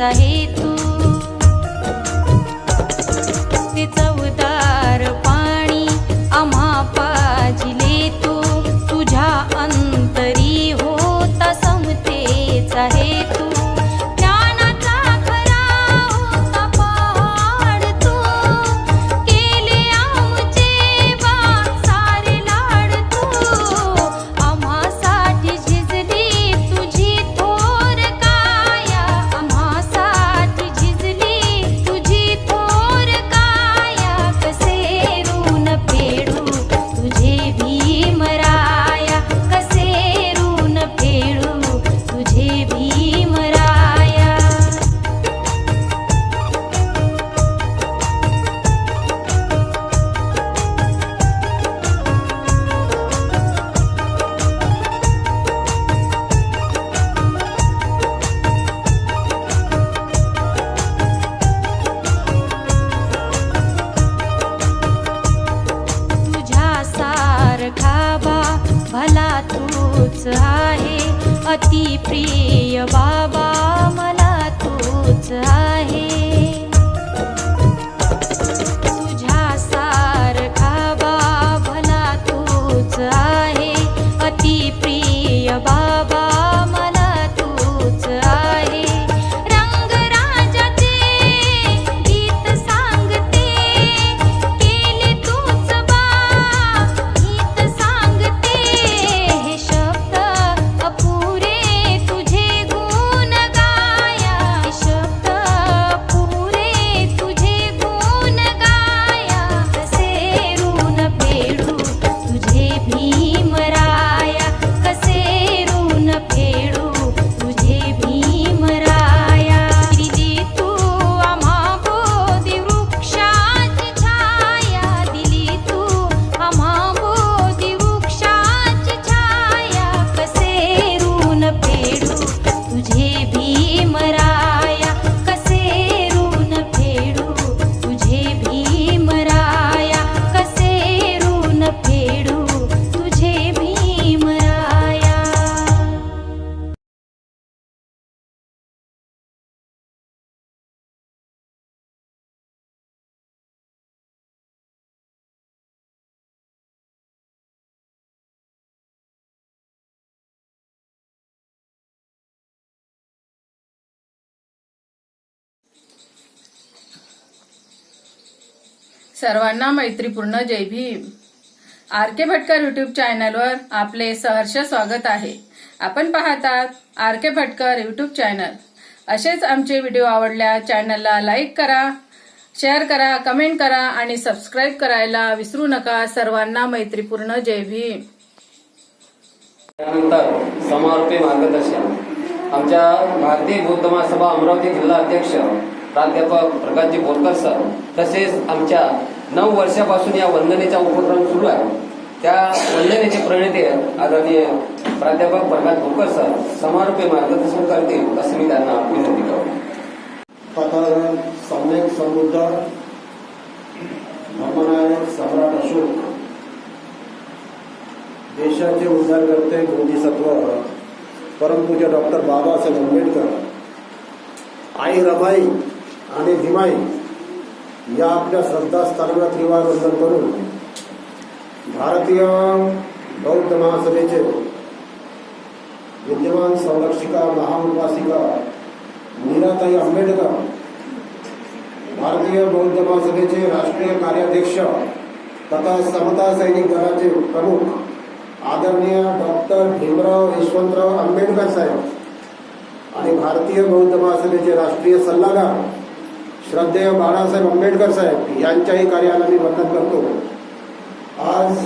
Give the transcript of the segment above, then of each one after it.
समतेचा हेतू अति प्रिय बाबा मला तूच सर्वांना मैत्रीपूर्ण जय Bhim. R K Bhatkar YouTube चॅनलवर आपले सहर्ष स्वागत आहे. आपण पाहतात R K Bhatkar YouTube channel असेच आमचे व्हिडिओ आवडल्या चॅनलला लाईक करा शेअर करा कमेंट करा आणि सबस्क्राईब करायला विसरू नका. सर्वांना मैत्रीपूर्ण जय भीम. त्यानंतर समारोपी मार्गदर्शन. आमच्या भारतीय बौद्ध महासभा अमरावती जिल्हा अध्यक्ष प्राध्यापक प्रकाशजी बोरकर सर तसेच आमच्या नऊ वर्षापासून या वंदनेचा उपक्रम सुरू आहे. त्या वंदनेचे प्रणेते आदरणीय प्राध्यापक प्रकाश बोरकर सर समारोपी मार्गदर्शन करतील असं मी त्यांना विनंती करतो. कथानक सम्यक समृद्ध धर्मनायक सम्राट अशोक देशाचे उद्धारकर्ते बोधिसत्व परमपूज्य डॉक्टर बाबासाहेब आंबेडकर आई रबाई आणि भीमाई या आपल्या श्रद्धास्थानाला त्रिवार वंदन करून भारतीय बौद्ध महासभेचे विद्यमान संरक्षिका महाउपासिका मीराताई आंबेडकर भारतीय बौद्ध महासभेचे राष्ट्रीय कार्याध्यक्ष तथा समता सैनिक दलाचे प्रमुख आदरणीय डॉक्टर भीमराव यशवंतराव आंबेडकर साहेब आणि भारतीय बौद्ध महासभेचे राष्ट्रीय सल्लागार श्रद्धेय बाळासाहेब आंबेडकर साहेब यांच्याही कार्याला मी वंदन करतो. आज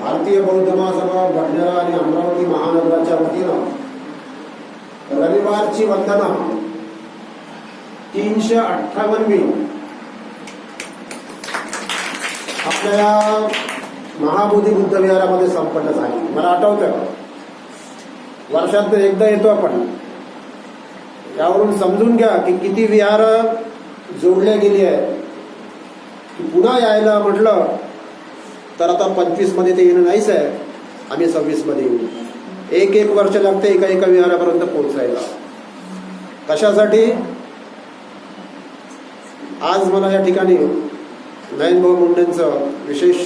भारतीय बौद्ध महासभा भंडारा आणि अमरावती महानगराच्या वतीनं रविवारची वंदना तीनशे अठ्ठावन्नवी आपल्या महाबोधी बुद्ध विहारामध्ये संपन्न झाली. मला आठवतं वर्षात एकदा येतो आपण. यावरून समजून घ्या की किती विहार जोडल्या गेली आहे पुन्हा यायला म्हटलं तर आता पंचवीसमध्ये ते येणं नाहीच आहे. आम्ही सव्वीसमध्ये येऊ. एक एक वर्ष लागते एका एका विहारापर्यंत पोहोचायला. कशासाठी? आज मला या ठिकाणी नयनभाऊ मुंडेंचं विशेष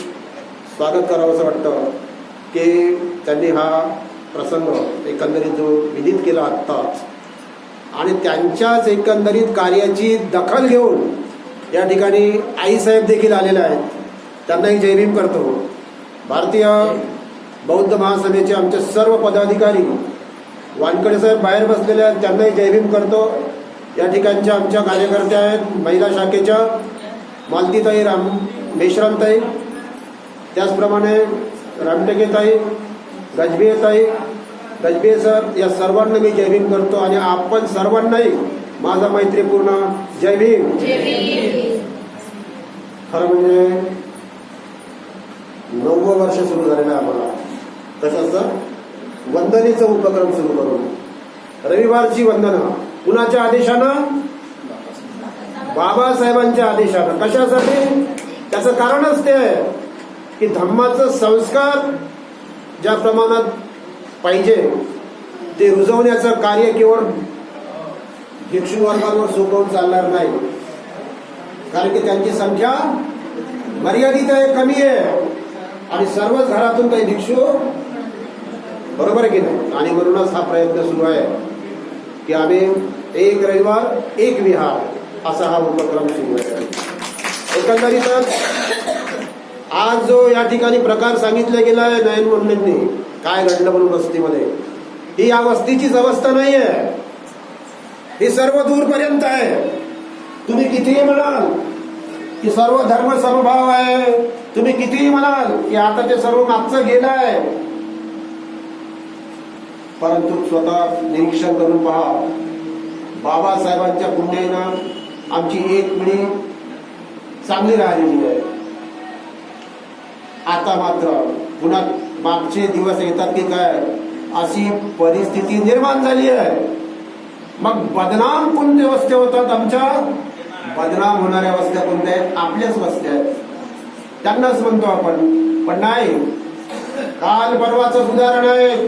स्वागत करावं असं वाटतं की त्यांनी हा प्रसंग एकंदरीत जो विदित केला आत्ताच आणि त्यांच्याच एकंदरीत कार्याची दखल घेऊन या ठिकाणी आईसाहेब देखील आलेले आहेत. त्यांनाही जयभीम करतो. भारतीय बौद्ध महासभेचे आमचे सर्व पदाधिकारी वानकडे साहेब बाहेर बसलेले आहेत त्यांनाही जयभीम करतो. या ठिकाणच्या आमच्या कार्यकर्त्या आहेत महिला शाखेच्या मालतीताई राम मेश्रामताई. त्याचप्रमाणे रामटेकेताई गजबीताई गजबे सर या सर्वांना मी जय भीम करतो आणि आपण सर्वांनाही माझा मैत्रीपूर्ण जय भीम. खरं म्हणजे नववं वर्ष सुरू झालेलं आहे आम्हाला. कशाचं वंदनेचा उपक्रम सुरू करून. रविवारची वंदना. कुणाच्या आदेशानं? बाबासाहेबांच्या आदेशानं. कशासाठी त्याचं कारणच ते आहे की धम्माचं संस्कार ज्या प्रमाणात पाहिजे. ते रुजवण्याचं कार्य केवळ भिक्षू सोपवून चालणार नाही. कारण की त्यांची संख्या मर्यादित आहे कमी आहे. आणि सर्वच घरातून काही भिक्षू बरोबर की नाही? आणि म्हणूनच हा प्रयत्न सुरू आहे की आम्ही एक रविवार एक विहार असा हा उपक्रम सुरू आहे. एकंदरीतच आज जो या ठिकाणी प्रकार सांगितला गेला आहे नयन मुंडेंनी काय घडलं म्हणून वस्तीमध्ये? ही या वस्तीचीच अवस्था नाही आहे ही सर्व दूरपर्यंत आहे. तुम्ही कितीही म्हणाल की सर्व धर्म समभाव आहे. तुम्ही कितीही म्हणाल की आता ते सर्व मागचं गेलं आहे. परंतु स्वतः निरीक्षण करून पहा. बाबासाहेबांच्या पुण्यानं आमची एक पिढी चांगली राहिलेली आहे. आता मात्र पुन्हा मागचे दिवस येतात की काय? अशी परिस्थिती निर्माण झाली आहे. मग बदनाम कोणते वस्ते होतात आमच्या? बदनाम होणाऱ्या वस्त्या कोणत्या आहेत? आपल्याच वस्त्या आहेत. त्यांनाच म्हणतो आपण. पण नाही. काल परवाचं उदाहरण आहे.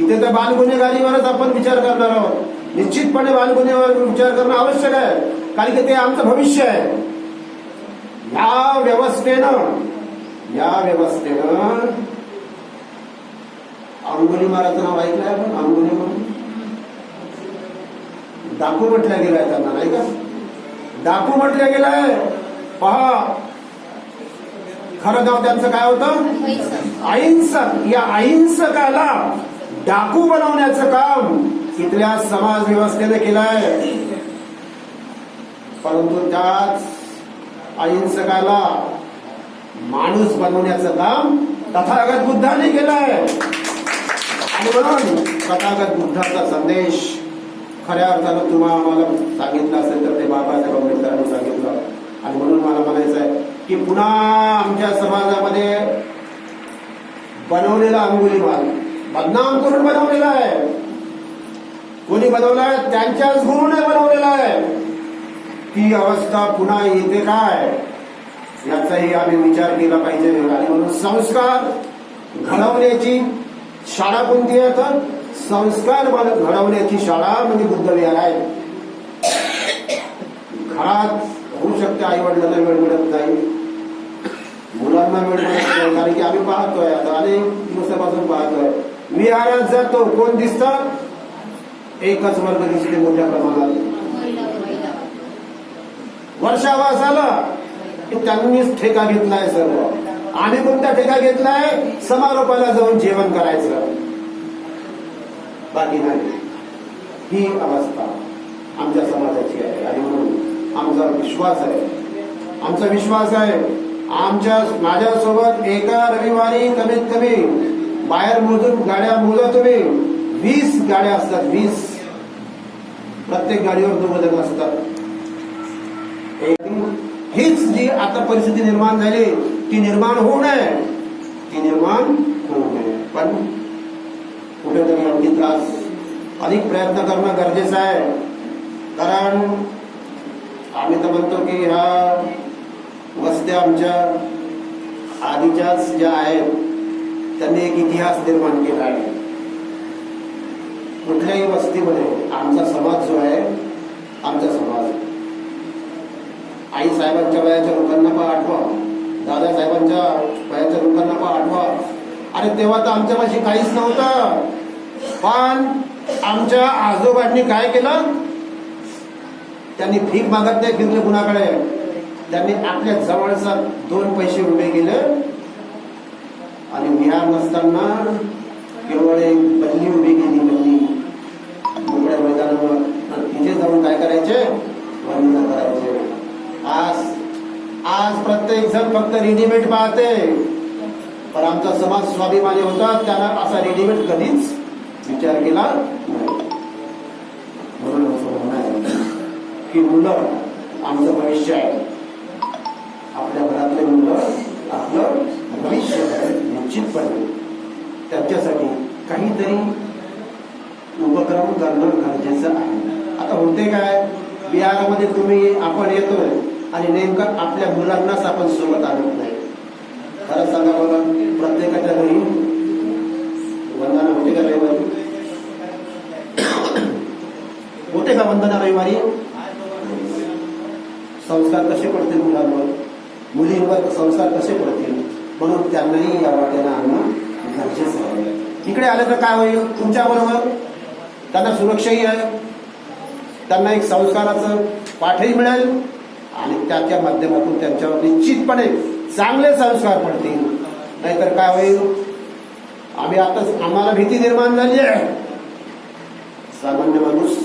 इथे तर बालगुन्हेगारीवरच आपण विचार करणार आहोत. निश्चितपणे बालगुन्हेगार विचार करणं आवश्यक आहे. कारण की ते आमचं भविष्य आहे. या व्यवस्थेनं या व्यवस्थेनं अंगुली महाराजचं नाव ऐकलंय आपण? अंगुली म्हणून? डाकू म्हटल्या गेलाय त्यांना नाही का? डाकू म्हटल्या गेलाय. पहा. खरं गाव त्यांचं काय होतं? अहिंसक. या अहिंसकाला डाकू बनवण्याचं काम इथल्या समाज व्यवस्थेने केलंय. परंतु त्याच अहिंसकाला माणूस बनवण्याचं काम तथागत बुद्धाने केलंय. आणि म्हणून तथागत बुद्धाचा संदेश खऱ्या अर्थानं तुम्हाला आम्हाला सांगितलं असेल तर ते बाबासाहेब आंबेडकरांनी सांगितलं. आणि म्हणून मला म्हणायचं आहे की पुन्हा आमच्या समाजामध्ये बनवलेला अंगुली माल बदनाम करून बनवलेला आहे. कोणी बनवलाय त्यांच्याच गुरुने बनवलेला आहे. ती अवस्था पुन्हा येते काय? याचाही आम्ही विचार केला पाहिजे. आणि म्हणून संस्कार घडवण्याची शाळा कोणती आहे तर संस्कार घडवण्याची शाळा म्हणजे बुद्ध विहार आहे. घरात होऊ शकते आई वडिलांना वेळ मिळत नाही. मुलांना वेळ मिळत नाही कारण की आम्ही पाहतोय आता अनेक दिवसापासून पाहतोय. विहारात जातो कोण दिसतात एकच वर्ग दिसते मोठ्या प्रमाणात. वर्षावास आला. की त्यांनीच ठेका घेतलाय सर्व. आम्ही कोणता ठेका घेतलाय? समारोपाला जाऊन जेवण करायचं. बाकी नाही. ही अवस्था आमच्या समाजाची आहे. आणि म्हणून आमचा विश्वास आहे. आमचा विश्वास आहे. आमच्या माझ्यासोबत एका रविवारी कमीत कमी बाहेर मोजून गाड्या मोजा तुम्ही. वीस गाड्या असतात वीस. प्रत्येक गाडीवर दोन जण असतात. हीच जी आता परिस्थिती निर्माण झाली ती निर्माण होऊ नये. ती निर्माण होऊ नये. पण कुठेतरी अगदी त्रास अधिक प्रयत्न करणं गरजेचं आहे. कारण आम्ही तर म्हणतो की ह्या वस्त्या आमच्या आधीच्याच ज्या आहेत त्यांनी एक इतिहास निर्माण केला आहे. कुठल्याही वस्तीमध्ये आमचा समाज जो आहे आमचा समाज साहेबांच्या वयाच्या लोकांना पण आठवा. दादासाहेबांच्या वयाच्या लोकांना पण आठवा. अरे तेव्हा तर आमच्यापाशी काहीच नव्हतं. पण आमच्या आजोबांनी काय केलं? त्यांनी भीक मागत नाही फिरले कुणाकडे. त्यांनी आपल्या जवळचा दोन पैसे उभे केले. आणि विहार नसताना केवळ एक बल्ली उभी केली बल्ली मोकळ्या मैदानावर तिथे जाऊन काय करायचे? आज आज प्रत्येक जण फक्त रेडीमेड पाहते. पण आमचा समाज स्वाभिमानी होता त्याला असा रेडीमेड कधीच विचार केला म्हणून असं की मुलं आमचं भविष्य आहे. आपल्या घरातले मुलं आपलं भविष्य आहे निश्चितपणे. त्यांच्यासाठी काहीतरी उपक्रम करणं गरजेचं आहे. आता होते काय? बिहारमध्ये तुम्ही आपण येतोय. आणि नेमकं आपल्या मुलांनाच आपण सोबत आणत नाही. खरं सांगा बघा प्रत्येकाच्या घरी वंदना होते का रविवारी होते का वंदना रविवारी संस्कार कसे पडतील मुलांवर? मुलींवर संस्कार कसे पडतील? म्हणून त्यांनाही या वाटेनं आणणं गरजेचं आहे. इकडे आलं तर काय होईल? तुमच्या बरोबर? त्यांना सुरक्षाही आहे. त्यांना एक संस्काराचं पाठही मिळेल. आणि त्याच्या माध्यमातून त्यांच्यावर निश्चितपणे चांगले संस्कार पडतील. नाहीतर काय होईल? आम्ही आताच आम्हाला भीती निर्माण झाली आहे. सामान्य माणूस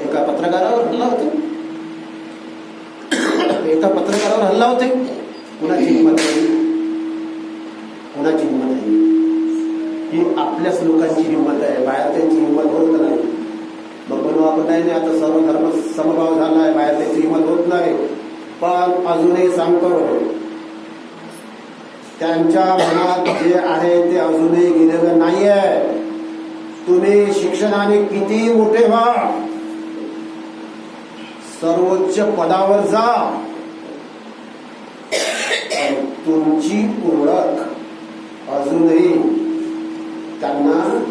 एका पत्रकारावर हल्ला होते. एका पत्रकारावर हल्ला होते. कुणाची हिंमत नाही? कुणाची हिंमत नाही? ही आपल्याच लोकांची हिंमत आहे. बाहेर त्यांची हिंमत होत नाही. आपण नाही. नाही आता सर्व धर्म समभाव झाला आहे. बाहेर त्याची हिंमत होत नाही. पण अजूनही सांगतो त्यांच्या मनात जे आहे ते अजूनही गेलेलं नाहीये. तुम्ही शिक्षणाने किती मोठे व्हा. सर्वोच्च पदावर जा. तुमची ओळख अजूनही त्यांना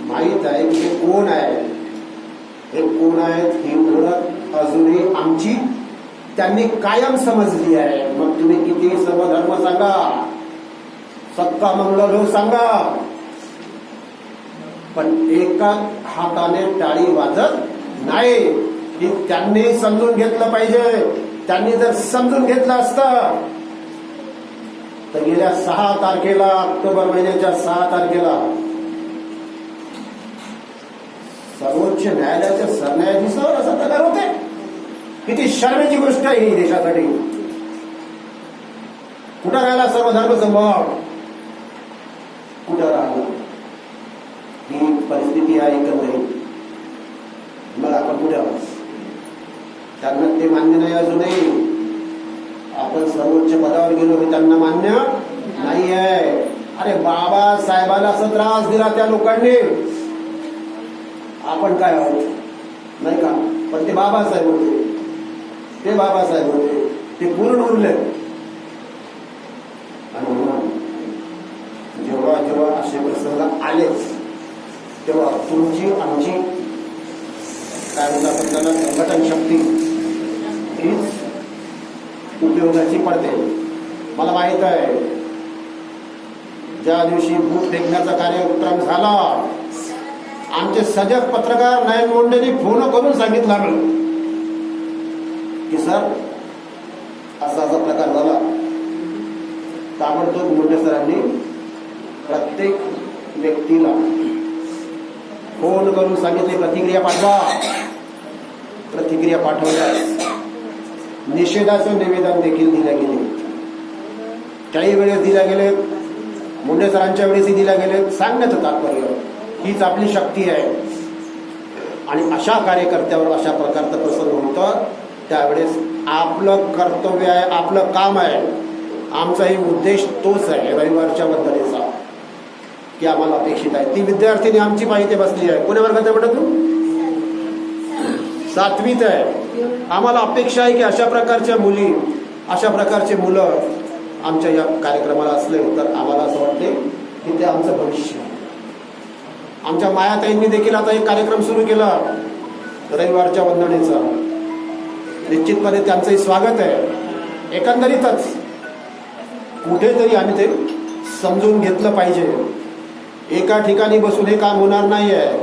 माहीत आहे की कोण आहे. हे कोण आहेत ही ओळख अजूनही आमची. त्यांनी कायम समजली आहे. मग तुम्ही किती सर्वधर्म सांगा? सक्का मंगल सांगा. पण एका हाताने टाळी वाजत नाही. ही त्यांनी समजून घेतलं पाहिजे. त्यांनी जर समजून घेतलं असतं तर गेल्या सहा तारखेला ऑक्टोबर महिन्याच्या सहा तारखेला सर्वोच्च न्यायालयाच्या सरन्यायाधीशावर असा प्रकार होते किती शर्मेची गोष्ट आहे ही देशासाठी. कुठं राहिला सर्व संभव कुठं राहिला? ही परिस्थिती आहे एकंदरीत मग आपण कुठे आहोत. त्यांना ते मान्य नाही अजूनही. आपण सर्वोच्च पदावर गेलो हे त्यांना मान्य नाही आहे अरे बाबा असा त्रास दिला त्या लोकांनी. आपण काय आहोत? नाही का? पण ते बाबासाहेब होते. ते बाबासाहेब होते. ते पूर्ण उरले. आणि म्हणून जेव्हा जेव्हा असे प्रसंग आलेच तेव्हा तुमची आमची काय म्हणतात त्याला संघटन शक्ती हीच उपयोगाची पडते. मला माहीत आहे ज्या दिवशी भूत फेकण्याचा कार्यक्रम झाला आमचे सजग पत्रकार नयन मुंडेंनी फोन करून सांगितलं की सर असा असा प्रकार झाला. ताबडतोब मुंडे सरांनी प्रत्येक व्यक्तीला फोन करून सांगितले प्रतिक्रिया पाठवा. प्रतिक्रिया पाठवल्या. निषेधाचं निवेदन देखील दिले गेले. काही वेळेस दिल्या गेले मुंडे सरांच्या वेळेसही दिल्या गेले सांगण्याचं तात्पर्य हीच आपली शक्ती आहे. आणि अशा कार्यकर्त्यावर अशा प्रकारचं प्रसंग होतं त्यावेळेस आपलं कर्तव्य आहे आपलं काम आहे. आमचाही उद्देश तोच आहे रविवारच्या बद्दलीचा की आम्हाला अपेक्षित आहे. ती विद्यार्थिनी आमची माहिती बसली आहे. कोण्या वर्गात आहे म्हणत तू? सातवीत आहे. आम्हाला अपेक्षा आहे की अशा प्रकारच्या मुली अशा प्रकारचे मुलं आमच्या या कार्यक्रमाला असले तर आम्हाला असं वाटते की ते आमचं भविष्य आहे. आमच्या मायाताईंनी देखील आता एक कार्यक्रम सुरू केला रविवारच्या वंदनेचा. निश्चितपणे त्यांचंही स्वागत आहे. एकंदरीतच कुठेतरी आम्ही ते समजून घेतलं पाहिजे. एका ठिकाणी बसून हे काम होणार नाही आहे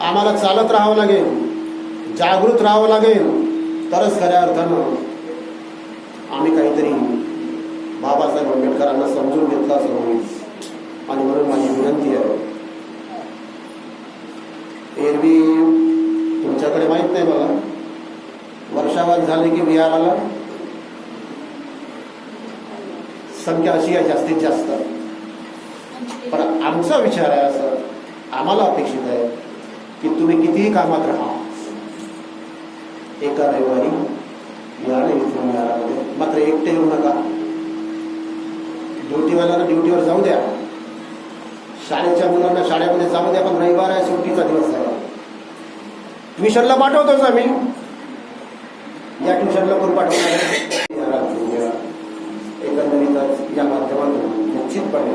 आम्हाला चालत राहावं लागेल जागृत राहावं लागेल. तरच खऱ्या अर्थानं आम्ही काहीतरी बाबासाहेब आंबेडकरांना समजून घेतलं असं आणि म्हणून माझी विनंती आहे. एरवी तुमच्याकडे माहीत नाही मला वर्षावाद झाले की विहाराला संख्या अशी आहे जास्तीत जास्त. पण आमचा विचार आहे असं आम्हाला अपेक्षित आहे की तुम्ही कितीही कामात राहा. एका रविवारी या इथून मात्र एकटे येऊ नका. ड्युटीवाल्यांना ड्युटीवर जाऊ द्या. शाळेच्या मुलांना शाळेमध्ये जाऊ द्या पण रविवार आहे सुट्टीचा दिवस आहे. ट्युशनला पाठवतोच आम्ही या ट्युशनला पण पाठवणार एकंदरीतच या माध्यमातून निश्चितपणे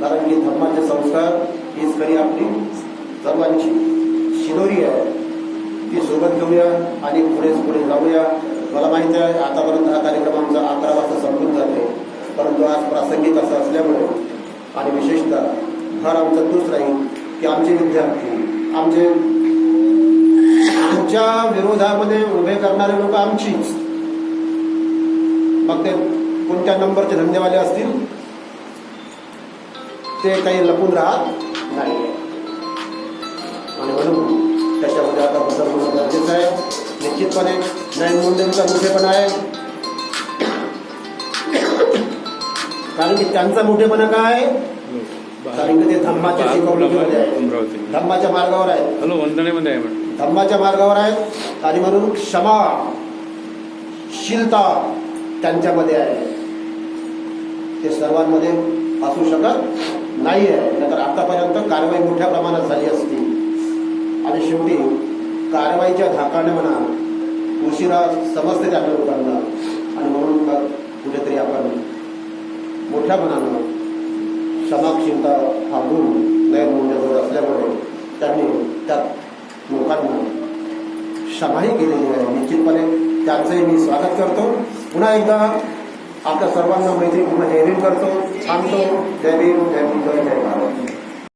कारण की धर्माचे संस्कार हीच खरी आपली सर्वांची शिदोरी आहे. ती सोबत घेऊया आणि पुढेच पुढे जाऊया. मला माहिती आहे आतापर्यंत हा कार्यक्रम आमचा अकरा वाजता संपून जाते परंतु आज प्रासंगिक असं असल्यामुळे आणि विशेषतः भर आमचा तोच राहील की आमचे विद्यार्थी आमचे आमच्या विरोधामध्ये उभे करणारे लोक आमचीच. मग ते कोणत्या नंबरचे धंदेवाले असतील. ते काही लपून राहत नाही. आणि म्हणून त्याच्यामध्ये आता बदल होणं गरजेचं आहे. निश्चितपणे नयन मुंडेंचा मोठेपणा आहे. कारण की त्यांचा मोठेपणा काय? कारण की ते धम्माच्या आहे. अमरावती धम्माच्या मार्गावर आहे. हॅलो वंदनेमध्ये आहे धर्माच्या मार्गावर आहेत. आणि म्हणून क्षमा शीलता त्यांच्यामध्ये आहे. ते सर्वांमध्ये असू शकत नाही आहे नाहीतर आतापर्यंत कारवाई मोठ्या प्रमाणात झाली असती. आणि शेवटी कारवाईच्या धाकाने म्हणा उशिरा समजते त्या लोकांना आणि म्हणून मग कुठेतरी आपण मोठ्या मनानं क्षमाक्षीलता हा गुण नयन मुंडेजवळ असल्यामुळे त्यांनी त्यात लोकांना क्षमाही केलेली आहे. निश्चितपणे त्यांचंही मी स्वागत करतो. पुन्हा एकदा आपल्या सर्वांना मैत्रीपूर्ण जय करतो. सांगतो हो. जय भीम जय भीम जय जय भारत.